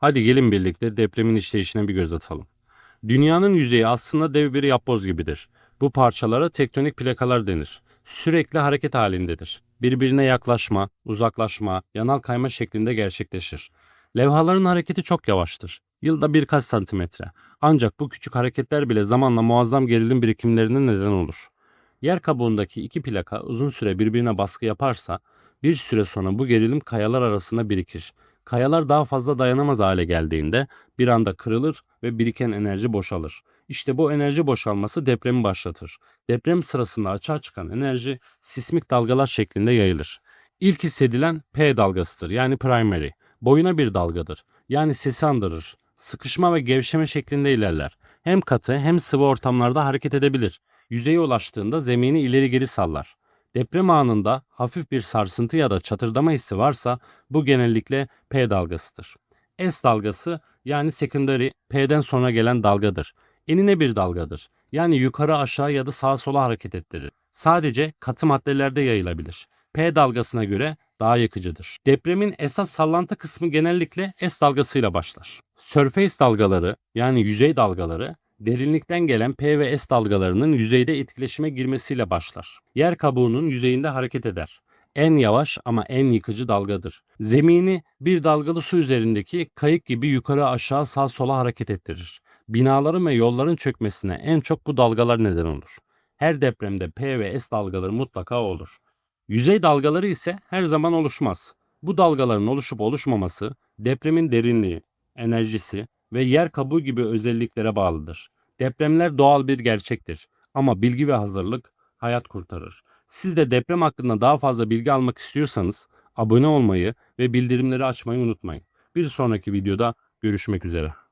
Hadi gelin birlikte depremin işleyişine bir göz atalım. Dünyanın yüzeyi aslında dev bir yapboz gibidir. Bu parçalara tektonik plakalar denir. Sürekli hareket halindedir. Birbirine yaklaşma, uzaklaşma, yanal kayma şeklinde gerçekleşir. Levhaların hareketi çok yavaştır. Yılda birkaç santimetre. Ancak bu küçük hareketler bile zamanla muazzam gerilim birikimlerine neden olur. Yer kabuğundaki iki plaka uzun süre birbirine baskı yaparsa bir süre sonra bu gerilim kayalar arasında birikir. Kayalar daha fazla dayanamaz hale geldiğinde bir anda kırılır ve biriken enerji boşalır. İşte bu enerji boşalması depremi başlatır. Deprem sırasında açığa çıkan enerji sismik dalgalar şeklinde yayılır. İlk hissedilen P dalgasıdır yani primary. Boyuna bir dalgadır. Yani sesi andırır. Sıkışma ve gevşeme şeklinde ilerler. Hem katı hem sıvı ortamlarda hareket edebilir. Yüzeye ulaştığında zemini ileri geri sallar. Deprem anında hafif bir sarsıntı ya da çatırdama hissi varsa bu genellikle P dalgasıdır. S dalgası yani secondary P'den sonra gelen dalgadır. Enine bir dalgadır. Yani yukarı aşağı ya da sağa sola hareket ettirir. Sadece katı maddelerde yayılabilir. P dalgasına göre daha yakıcıdır. Depremin esas sallantı kısmı genellikle S dalgasıyla başlar. Surface dalgaları yani yüzey dalgaları derinlikten gelen P ve S dalgalarının yüzeyde etkileşime girmesiyle başlar. Yer kabuğunun yüzeyinde hareket eder. En yavaş ama en yıkıcı dalgadır. Zemini bir dalgalı su üzerindeki kayık gibi yukarı aşağı sağ sola hareket ettirir. Binaların ve yolların çökmesine en çok bu dalgalar neden olur. Her depremde P ve S dalgaları mutlaka olur. Yüzey dalgaları ise her zaman oluşmaz. Bu dalgaların oluşup oluşmaması depremin derinliği, enerjisi ve yer kabuğu gibi özelliklere bağlıdır. Depremler doğal bir gerçektir ama bilgi ve hazırlık hayat kurtarır. Siz de deprem hakkında daha fazla bilgi almak istiyorsanız abone olmayı ve bildirimleri açmayı unutmayın. Bir sonraki videoda görüşmek üzere.